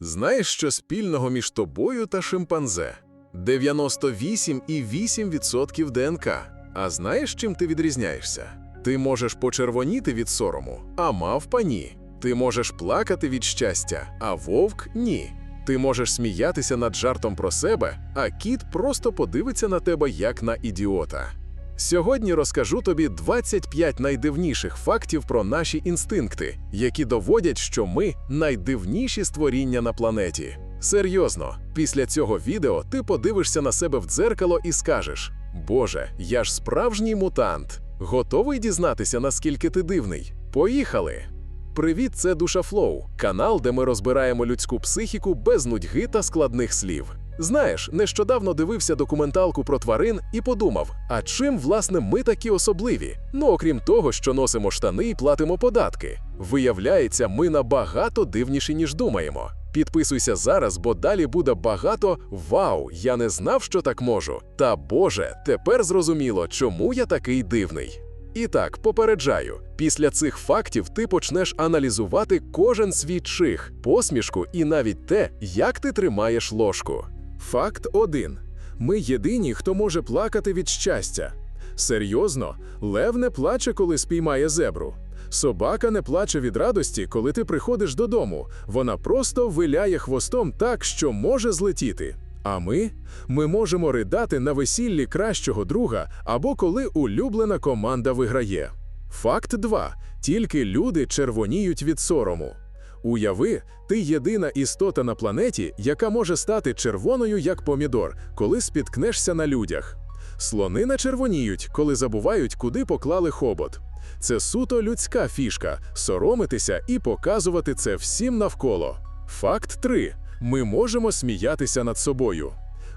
Знаєш, що спільного між тобою та шимпанзе? 98,8% ДНК. А знаєш, чим ти відрізняєшся? Ти можеш почервоніти від сорому, а мавпа ні. Ти можеш плакати від щастя, а вовк ні. Ти можеш сміятися над жартом про себе, а кіт просто подивиться на тебе як на ідіота. Сьогодні розкажу тобі 25 найдивніших фактів про наші інстинкти, які доводять, що ми найдивніші створіння на планеті. Серйозно, після цього відео ти подивишся на себе в дзеркало і скажеш: Боже, я ж справжній мутант. Готовий дізнатися, наскільки ти дивний? Поїхали! Привіт, це Душа Флоу, канал, де ми розбираємо людську психіку без нудьги та складних слів. Знаєш, нещодавно дивився документалку про тварин і подумав: а чим власне ми такі особливі? Ну окрім того, що носимо штани і платимо податки. Виявляється, ми набагато дивніші, ніж думаємо. Підписуйся зараз, бо далі буде багато вау, я не знав, що так можу. Та Боже, тепер зрозуміло, чому я такий дивний. І так, попереджаю, після цих фактів ти почнеш аналізувати кожен свій чих, посмішку і навіть те, як ти тримаєш ложку. Факт 1. Ми єдині, хто може плакати від щастя. Серйозно, лев не плаче, коли спіймає зебру. Собака не плаче від радості, коли ти приходиш додому. Вона просто виляє хвостом так, що може злетіти. А ми? Ми можемо ридати на весіллі кращого друга або коли улюблена команда виграє. Факт 2. Тільки люди червоніють від сорому. Уяви, ти єдина істота на планеті, яка може стати червоною як помідор, коли спіткнешся на людях. Слони не червоніють, коли забувають, куди поклали хобот. Це суто людська фішка соромитися і показувати це всім навколо. Факт 3. Ми можемо сміятися над собою.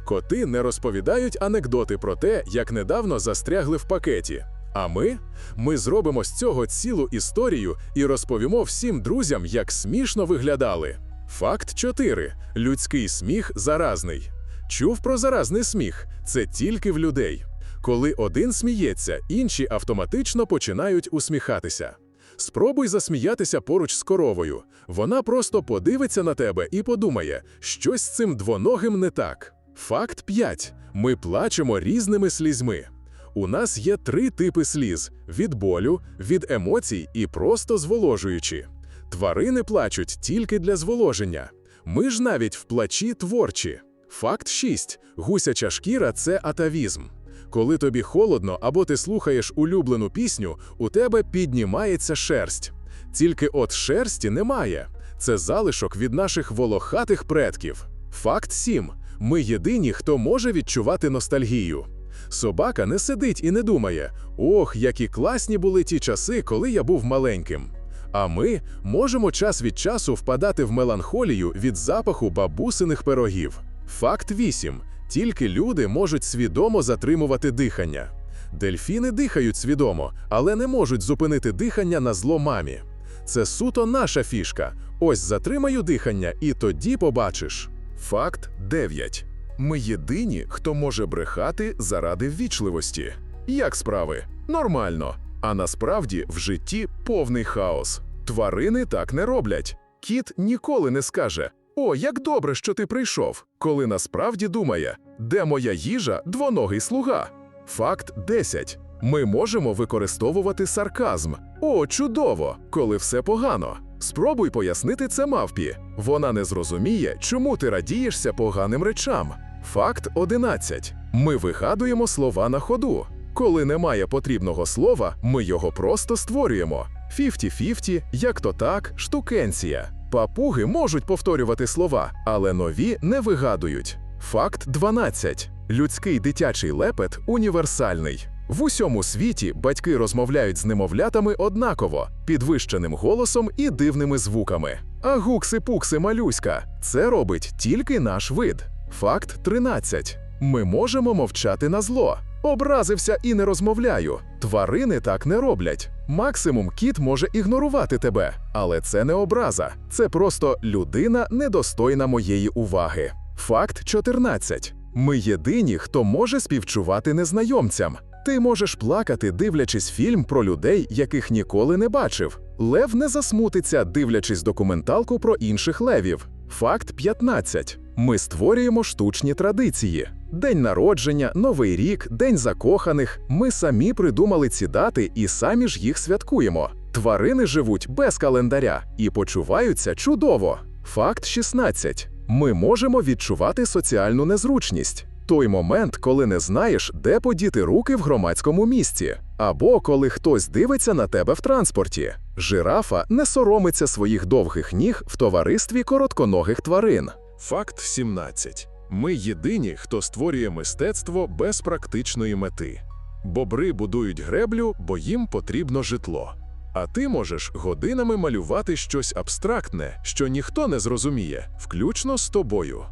Коти не розповідають анекдоти про те, як недавно застрягли в пакеті. А ми? Ми зробимо з цього цілу історію і розповімо всім друзям, як смішно виглядали. Факт 4. Людський сміх заразний. Чув про заразний сміх це тільки в людей. Коли один сміється, інші автоматично починають усміхатися. Спробуй засміятися поруч з коровою. Вона просто подивиться на тебе і подумає, щось з цим двоногим не так. Факт 5. Ми плачемо різними слізьми. У нас є три типи сліз: від болю, від емоцій і просто зволожуючі. Тварини плачуть тільки для зволоження. Ми ж навіть в плачі творчі. Факт 6. Гусяча шкіра це атавізм. Коли тобі холодно або ти слухаєш улюблену пісню, у тебе піднімається шерсть. Тільки от шерсті немає. Це залишок від наших волохатих предків. Факт 7. Ми єдині, хто може відчувати ностальгію. Собака не сидить і не думає: ох, які класні були ті часи, коли я був маленьким. А ми можемо час від часу впадати в меланхолію від запаху бабусиних пирогів. Факт 8. Тільки люди можуть свідомо затримувати дихання. Дельфіни дихають свідомо, але не можуть зупинити дихання на зло мамі. Це суто наша фішка. Ось затримаю дихання, і тоді побачиш. Факт 9. Ми єдині, хто може брехати заради ввічливості. Як справи? Нормально. А насправді в житті повний хаос. Тварини так не роблять. Кіт ніколи не скаже: О, як добре, що ти прийшов, коли насправді думає, де моя їжа, двоногий слуга. Факт 10. Ми можемо використовувати сарказм. О, чудово, коли все погано. Спробуй пояснити це мавпі. Вона не зрозуміє, чому ти радієшся поганим речам. Факт 11. Ми вигадуємо слова на ходу. Коли немає потрібного слова, ми його просто створюємо. 50-50, як то так, штукенція. Папуги можуть повторювати слова, але нові не вигадують. Факт 12. Людський дитячий лепет універсальний. В усьому світі батьки розмовляють з немовлятами однаково, підвищеним голосом і дивними звуками. А гукси-пукси малюська це робить тільки наш вид. Факт 13. Ми можемо мовчати на зло. Образився і не розмовляю. Тварини так не роблять. Максимум кіт може ігнорувати тебе, але це не образа. Це просто людина недостойна моєї уваги. Факт 14. Ми єдині, хто може співчувати незнайомцям. Ти можеш плакати, дивлячись фільм про людей, яких ніколи не бачив. Лев не засмутиться, дивлячись документалку про інших левів. Факт 15. Ми створюємо штучні традиції. День народження, Новий рік, День закоханих. Ми самі придумали ці дати і самі ж їх святкуємо. Тварини живуть без календаря і почуваються чудово. Факт 16. Ми можемо відчувати соціальну незручність. Той момент, коли не знаєш, де подіти руки в громадському місці, або коли хтось дивиться на тебе в транспорті. Жирафа не соромиться своїх довгих ніг в товаристві коротконогих тварин. Факт 17. Ми єдині, хто створює мистецтво без практичної мети. Бобри будують греблю, бо їм потрібно житло. А ти можеш годинами малювати щось абстрактне, що ніхто не зрозуміє, включно з тобою.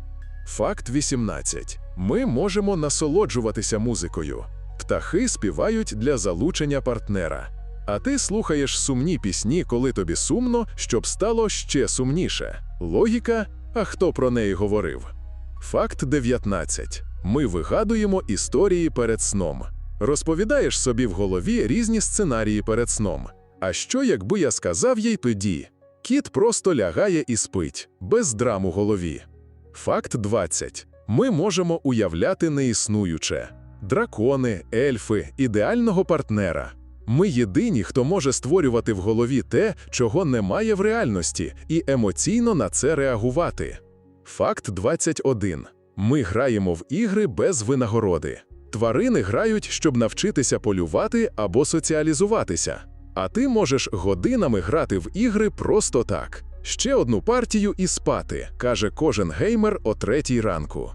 Факт 18. Ми можемо насолоджуватися музикою. Птахи співають для залучення партнера. А ти слухаєш сумні пісні, коли тобі сумно, щоб стало ще сумніше. Логіка, а хто про неї говорив? Факт 19. Ми вигадуємо історії перед сном. Розповідаєш собі в голові різні сценарії перед сном. А що, якби я сказав їй тоді? Кіт просто лягає і спить, без драм у голові. Факт 20. Ми можемо уявляти неіснуюче. Дракони, ельфи, ідеального партнера. Ми єдині, хто може створювати в голові те, чого немає в реальності, і емоційно на це реагувати. Факт 21. Ми граємо в ігри без винагороди. Тварини грають, щоб навчитися полювати або соціалізуватися. А ти можеш годинами грати в ігри просто так. Ще одну партію і спати, каже кожен геймер о третій ранку.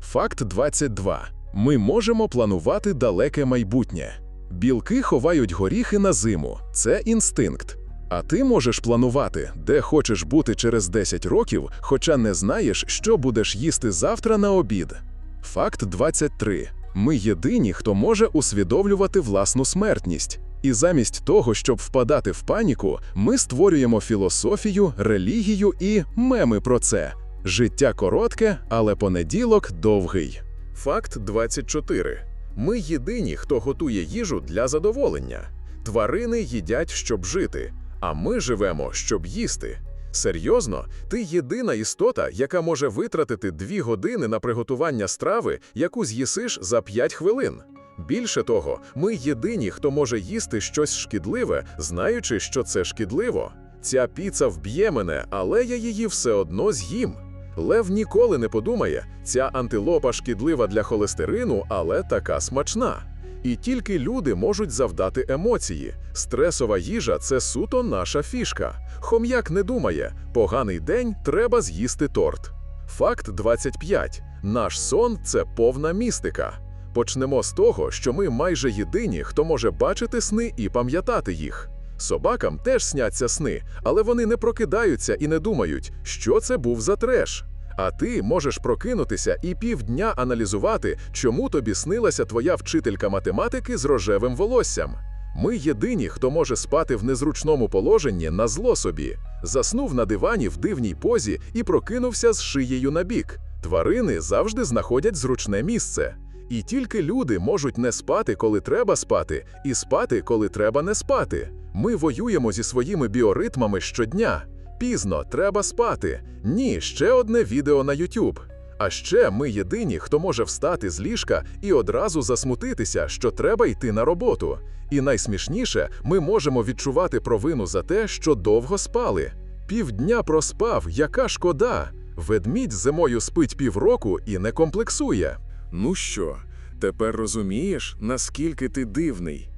Факт 22. Ми можемо планувати далеке майбутнє. Білки ховають горіхи на зиму. Це інстинкт. А ти можеш планувати, де хочеш бути через 10 років, хоча не знаєш, що будеш їсти завтра на обід. Факт 23. Ми єдині, хто може усвідомлювати власну смертність. І замість того, щоб впадати в паніку, ми створюємо філософію, релігію і меми про це. Життя коротке, але понеділок довгий. Факт 24. Ми єдині, хто готує їжу для задоволення. Тварини їдять, щоб жити, а ми живемо, щоб їсти. Серйозно, ти єдина істота, яка може витратити дві години на приготування страви, яку з'їсиш за 5 хвилин. Більше того, ми єдині, хто може їсти щось шкідливе, знаючи, що це шкідливо. Ця піца вб'є мене, але я її все одно з'їм. Лев ніколи не подумає, ця антилопа шкідлива для холестерину, але така смачна. І тільки люди можуть завдати емоції. Стресова їжа це суто наша фішка. Хом'як не думає, поганий день треба з'їсти торт. Факт 25. Наш сон це повна містика. Почнемо з того, що ми майже єдині, хто може бачити сни і пам'ятати їх. Собакам теж сняться сни, але вони не прокидаються і не думають, що це був за треш. А ти можеш прокинутися і півдня аналізувати, чому тобі снилася твоя вчителька математики з рожевим волоссям. Ми єдині, хто може спати в незручному положенні на зло собі, заснув на дивані в дивній позі і прокинувся з шиєю на бік. Тварини завжди знаходять зручне місце. І тільки люди можуть не спати, коли треба спати, і спати, коли треба не спати. Ми воюємо зі своїми біоритмами щодня. Пізно треба спати. Ні, ще одне відео на YouTube. А ще ми єдині, хто може встати з ліжка і одразу засмутитися, що треба йти на роботу. І найсмішніше, ми можемо відчувати провину за те, що довго спали. Півдня проспав, яка шкода. Ведмідь зимою спить півроку і не комплексує. Ну що, тепер розумієш, наскільки ти дивний?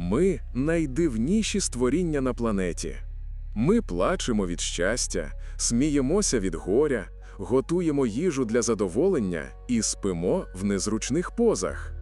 Ми найдивніші створіння на планеті. Ми плачемо від щастя, сміємося від горя, готуємо їжу для задоволення і спимо в незручних позах.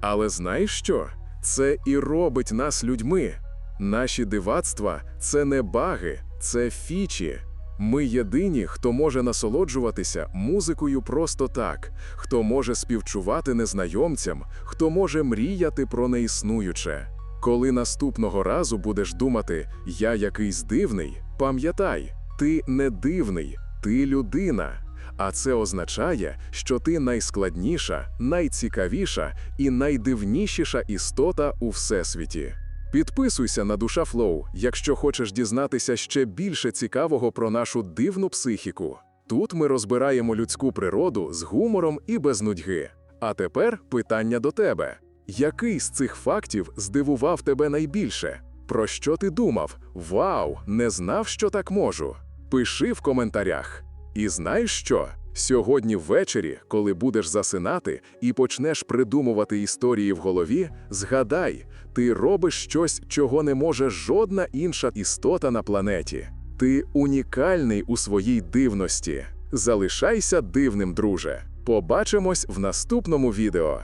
Але знаєш що? Це і робить нас людьми. Наші дивацтва це не баги, це фічі. Ми єдині, хто може насолоджуватися музикою просто так, хто може співчувати незнайомцям, хто може мріяти про неіснуюче. Коли наступного разу будеш думати, я якийсь дивний, пам'ятай, ти не дивний, ти людина. А це означає, що ти найскладніша, найцікавіша і найдивнішіша істота у всесвіті. Підписуйся на Душа Флоу, якщо хочеш дізнатися ще більше цікавого про нашу дивну психіку. Тут ми розбираємо людську природу з гумором і без нудьги. А тепер питання до тебе: який з цих фактів здивував тебе найбільше? Про що ти думав? Вау, не знав, що так можу. Пиши в коментарях. І знаєш що? Сьогодні ввечері, коли будеш засинати і почнеш придумувати історії в голові, згадай, ти робиш щось, чого не може жодна інша істота на планеті. Ти унікальний у своїй дивності. Залишайся дивним, друже. Побачимось в наступному відео.